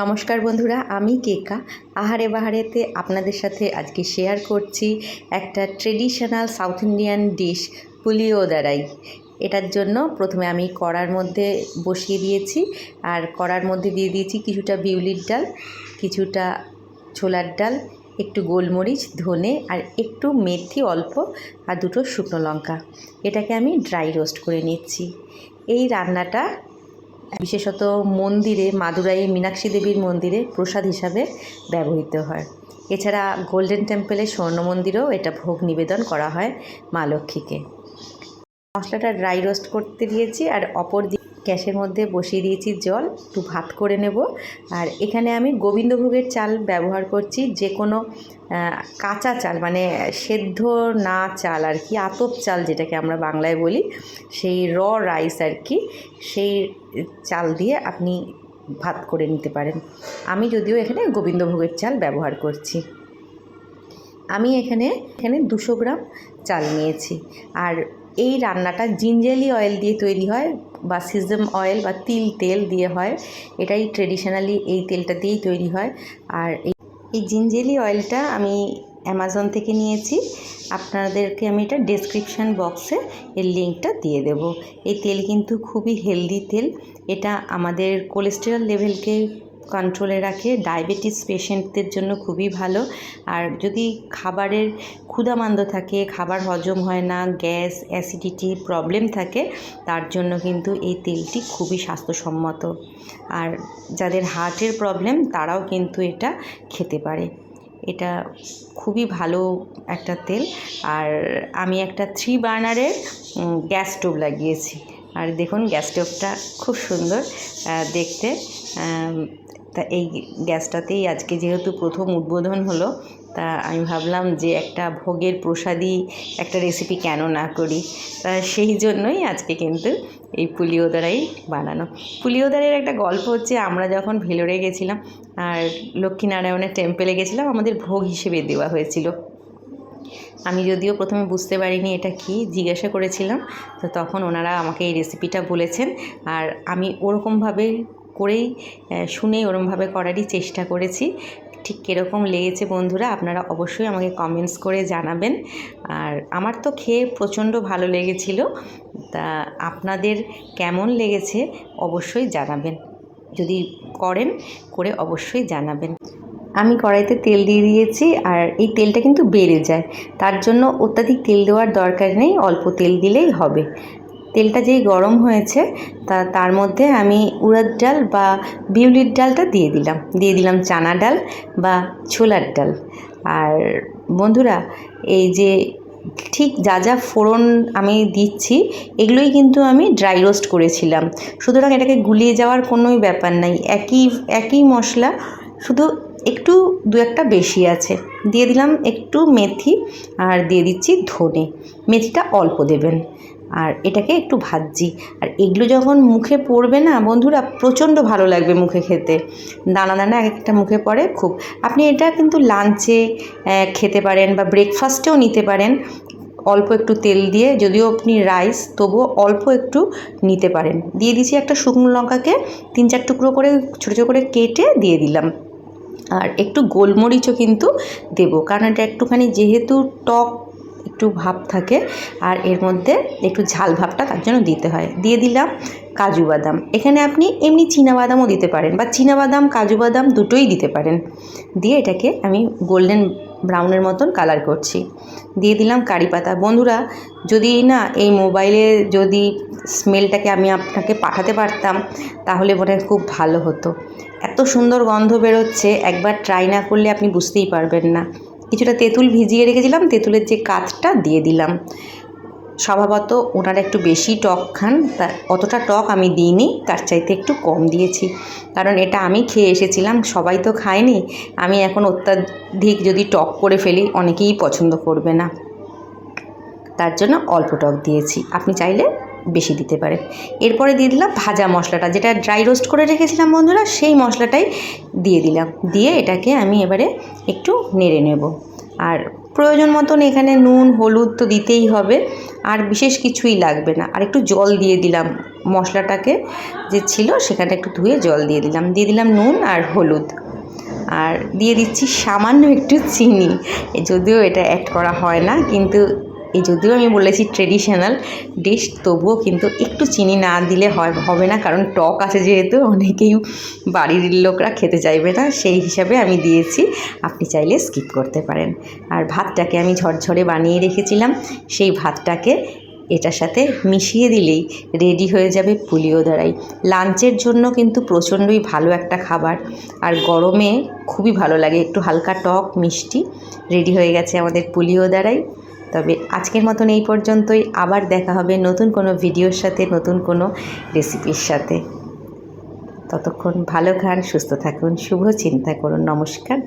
নমস্কার বন্ধুরা, আমি কেকা। আহারে বাহারেতে আপনাদের সাথে আজকে শেয়ার করছি একটা ট্রেডিশনাল সাউথ ইন্ডিয়ান ডিশ পুলিও দাঁড়াই এটার জন্য প্রথমে আমি কড়ার মধ্যে বসিয়ে দিয়েছি, আর কড়ার মধ্যে দিয়ে দিয়েছি কিছুটা বিউলির ডাল, কিছুটা ছোলার ডাল, একটু গোলমরিচ, ধনে, আর একটু মেথি অল্প, আর দুটো শুকনো লঙ্কা। এটাকে আমি ড্রাই রোস্ট করে নিচ্ছি। এই রান্নাটা বিশেষত মন্দিরে, মাদুরাই মীনাক্ষী দেবীর মন্দিরে প্রসাদ হিসাবে ব্যবহৃত হয়। এছাড়া গোল্ডেন টেম্পলের স্বর্ণ মন্দিরেও এটা ভোগ নিবেদন করা হয় মা লক্ষ্মীকে। মশলাটা ড্রাই রোস্ট করতে দিয়েছি আর অপর গ্যাসের মধ্যে বসিয়ে দিয়েছি জল, একটু ভাত করে নেব। আর এখানে আমি গোবিন্দভোগের চাল ব্যবহার করছি, যে কোনো কাঁচা চাল মানে সেদ্ধ না চাল আর কি, আতপ চাল যেটাকে আমরা বাংলায় বলি, সেই র রাইস আর কি, সেই চাল দিয়ে আপনি ভাত করে নিতে পারেন। আমি যদিও এখানে গোবিন্দভোগের চাল ব্যবহার করছি। আমি এখানে এখানে দুশো গ্রাম চাল নিয়েছি। আর এই রান্নাটা জিঞ্জালি অয়েল দিয়ে তৈরি হয় বা সিজম অয়েল বা তিল তেল দিয়ে হয়। এটাই ট্রেডিশনালি এই তেলটা দিয়েই তৈরি হয়। আর এই জিঞ্জেলি অয়েলটা আমি অ্যামাজন থেকে নিয়েছি। আপনাদেরকে আমি এটা ডেসক্রিপশান বক্সে এর লিঙ্কটা দিয়ে দেব। এই তেল কিন্তু খুবই হেলদি তেল। এটা আমাদের কোলেস্টেরল লেভেলকে কন্ট্রোলে রাখে। ডায়াবেটিস পেশেন্টদের জন্য খুবই ভালো। আর যদি খাবারের ক্ষুধামান্দ থাকে, খাবার হজম হয় না, গ্যাস অ্যাসিডিটি প্রবলেম থাকে, তার জন্য কিন্তু এই তেলটি খুবই স্বাস্থ্যসম্মত। আর যাদের হার্টের প্রবলেম তারাও কিন্তু এটা খেতে পারে। এটা খুবই ভালো একটা তেল। আর আমি একটা থ্রি বার্নারের গ্যাস স্টোভ লাগিয়েছি। আর দেখুন গ্যাস স্টোভটা খুব সুন্দর দেখতে। তা এই গ্যাসটাতেই আজকে যেহেতু প্রথম উদ্বোধন হলো, তা আমি ভাবলাম যে একটা ভোগের প্রসাদী একটা রেসিপি কেন না করি? তা সেই জন্যই আজকে কিন্তু এই পুলিওদারাই বানানো। পুলিওদারের একটা গল্প হচ্ছে, আমরা যখন ভেলোরে গেছিলাম আর লক্ষ্মীনারায়ণের টেম্পেলে গেছিলাম, আমাদের ভোগ হিসেবে দেওয়া হয়েছিল। আমি যদিও প্রথমে বুঝতে পারিনি এটা কি, জিজ্ঞাসা করেছিলাম, তো তখন ওনারা আমাকে এই রেসিপিটা বলেছেন। আর আমি ওরকমভাবে করেই শুনেই ওরমভাবে করারই চেষ্টা করেছি। ঠিক কীরকম লেগেছে বন্ধুরা, আপনারা অবশ্যই আমাকে কমেন্টস করে জানাবেন। আর আমার তো খেয়ে প্রচণ্ড ভালো লেগেছিল, তা আপনাদের কেমন লেগেছে অবশ্যই জানাবেন। যদি করেন, করে অবশ্যই জানাবেন। আমি কড়াইতে তেল দিয়ে দিয়েছি, আর এই তেলটা কিন্তু বেড়ে যায়। তার জন্য অত্যাধিক তেল দেওয়ার দরকার নেই, অল্প তেল দিলেই হবে। তেলটা যেই গরম হয়েছে, তা তার মধ্যে আমি উড়াদ ডাল বা বিউলির ডালটা দিয়ে দিলাম। দিয়ে দিলাম চানা ডাল বা ছোলার ডাল। আর বন্ধুরা, এই যে ঠিক যা যা ফোড়ন আমি দিচ্ছি, এগুলোই কিন্তু আমি ড্রাই রোস্ট করেছিলাম। সুতরাং এটাকে গুলিয়ে যাওয়ার কোনোই ব্যাপার নাই। একই একই মশলা, শুধু একটু, দু একটা বেশি আছে। দিয়ে দিলাম একটু মেথি, আর দিয়ে দিচ্ছি ধনে। মেথিটা অল্প দেবেন। আর এটাকে একটু ভাজছি। আর এগুলো যখন মুখে পড়বে না, বন্ধুরা, প্রচণ্ড ভালো লাগবে মুখে খেতে। দানা দানা এক একটা মুখে পড়ে খুব। আপনি এটা কিন্তু লাঞ্চে খেতে পারেন বা ব্রেকফাস্টেও নিতে পারেন। অল্প একটু তেল দিয়ে, যদিও আপনি রাইস তবুও অল্প একটু নিতে পারেন। দিয়ে দিয়েছি একটা শুকনো লঙ্কাকে, তিন চার টুকরো করে, ছোটো ছোটো করে কেটে দিয়ে দিলাম। আর একটু গোলমরিচও কিন্তু দেবো। কারণ এটা একটুখানি যেহেতু টক একটু ভাব থাকে আর এর মধ্যে একটু ঝাল ভাবটা তার জন্য দিতে হয়। দিয়ে দিলাম কাজু বাদাম। এখানে আপনি এমনি বাদামও দিতে পারেন বা বাদাম, কাজু বাদাম দুটোই দিতে পারেন। দিয়ে এটাকে আমি গোল্ডেন ব্রাউনের মতন কালার করছি। দিয়ে দিলাম কারি পাতা। বন্ধুরা, যদি না এই মোবাইলে যদি স্মেলটাকে আমি আপনাকে পাঠাতে পারতাম, তাহলে মনে খুব ভালো হতো। এত সুন্দর গন্ধ বেরোচ্ছে, একবার ট্রাই না করলে আপনি বুঝতেই পারবেন না। কিছুটা তেঁতুল ভিজিয়ে রেখেছিলাম, তেঁতুলের যে কাঠটা দিয়ে দিলাম। স্বভাবত ওনারা একটু বেশি টক খান, তা অতটা টক আমি দিইনি, তার চাইতে একটু কম দিয়েছি। কারণ এটা আমি খেয়ে এসেছিলাম, সবাই তো খায়নি। আমি এখন অত্যাধিক যদি টক করে ফেলি, অনেকেই পছন্দ করবে না। তার জন্য অল্প টক দিয়েছি। আপনি চাইলে বেশি দিতে পারেন এরপরে দিয়ে দিলাম ভাজা মশলাটা, যেটা ড্রাই রোস্ট করে রেখেছিলাম বন্ধুরা, সেই মশলাটাই দিয়ে দিলাম। দিয়ে এটাকে আমি এবারে একটু নেড়ে নেব। আর প্রয়োজন মতন এখানে নুন, হলুদ তো দিতেই হবে, আর বিশেষ কিছুই লাগবে না। আর একটু জল দিয়ে দিলাম মশলাটাকে, যে ছিল সেখানে একটু ধুয়ে জল দিয়ে দিলাম। দিয়ে দিলাম নুন আর হলুদ। আর দিয়ে দিচ্ছি সামান্য একটু চিনি, যদিও এটা অ্যাড করা হয় না, কিন্তু এই যদিও আমি বলেছি ট্রেডিশনাল ডিশ তবুও কিন্তু একটু চিনি না দিলে হয়, হবে না। কারণ টক আছে যেহেতু, অনেকেই বাড়ির লোকরা খেতে চাইবে না, সেই হিসাবে আমি দিয়েছি। আপনি চাইলে স্কিপ করতে পারেন। আর ভাতটাকে আমি ঝরঝরে বানিয়ে রেখেছিলাম। সেই ভাতটাকে এটার সাথে মিশিয়ে দিলেই রেডি হয়ে যাবে পুলিও দাঁড়াই লাঞ্চের জন্য কিন্তু প্রচণ্ডই ভালো একটা খাবার। আর গরমে খুবই ভালো লাগে। একটু হালকা টক মিষ্টি রেডি হয়ে গেছে আমাদের পুলিও দাঁড়াই তবে আজকের মতন এই পর্যন্তই। আবার দেখা হবে নতুন কোনো ভিডিওর সাথে, নতুন কোনো রেসিপির সাথে। ততক্ষণ ভালো খান, সুস্থ থাকুন, শুভ চিন্তা করুন, নমস্কার।